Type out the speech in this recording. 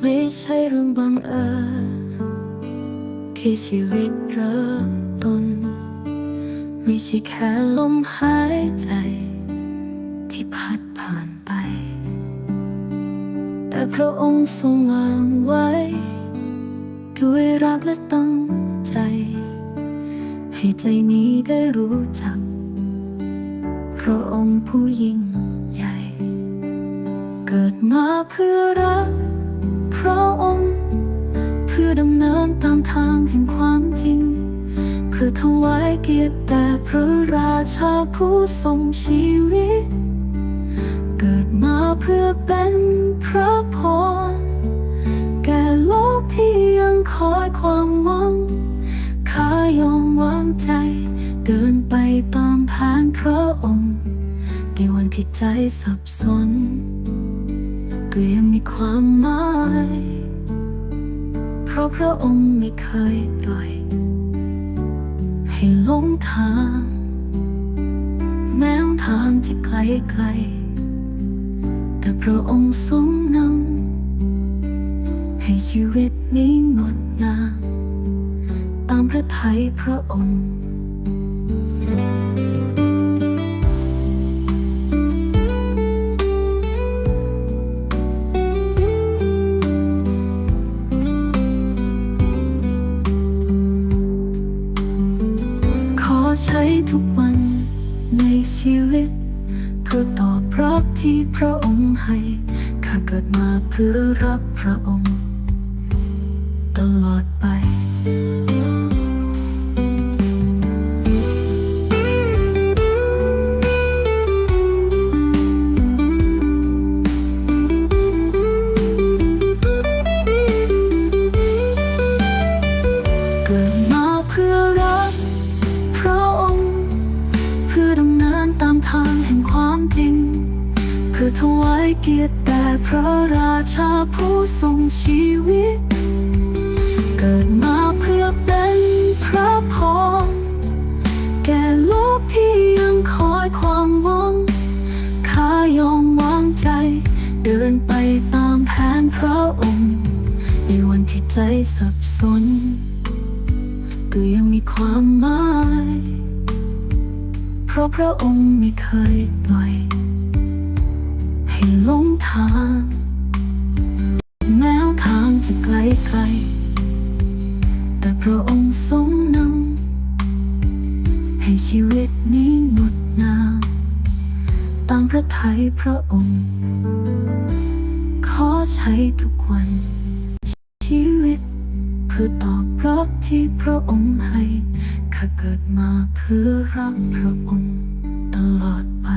ไม่ใช่เรื่องบังเอิญที่ชีวิตเริ่มต้น ไม่ใช่แค่ลมหายใจ ที่พัดผ่านไป แต่พระองค์ทรงวางไว้ ด้วยรักและตั้งใจ ให้ใจนี้ได้รู้จัก พระองค์ผู้ยิ่งใหญ่ เกิดมาเพื่อรัก พระองค์ เพื่อดำเนินตามทางแห่งความจริง เพื่อถวายเกียรติแด่พระราชาผู้ทรงชีวิต เกิดมาเพื่อเป็นพระพรแก่โลกที่ยังคอยความหวังข้ายอมวางใจ เดินไปตาม แผนพระองค์ ในวันที่ใจสับสน ก็ยังมีความหมาย เพราะพระองค์ไม่เคยปล่อย ให้หลงทาง แม้ทางที่ไกลไกล แต่พระองค์ทรงนำให้ชีวิตนี้งดงามตามพระทัยพระองค์ ช้ทุกวันในชีวิตเพื่อตอบรับที่พระองค์ให้ ข้าเกิดมาเพื่อรักพระองค์ ตลอด ทางแห่งความจริงเพื่อถวายเกียรติแด่พระราชาผู้ทรงชีวิต เกิดมาเพื่อเป็นพระพรแก่โลกที่ยังคอยความหวังข้ายอมวางใจ เดินไปตามแผนพระองค์ ในวันที่ใจสับสนก็ยังมีความหมาย เพราะพระองค์ไม่เคยปล่อย ให้หลงทาง แม้ทางจะไกลไกล แต่พระองค์ทรงนำให้ชีวิตนี้งดงามตามพระทัยพระองค์ ขอใช้ทุกวัน ชีวิตเพื่อตอบรับที่พระองค์ให้ ข้าเกิดมาเพื่อรักพระองค์ตลอดไป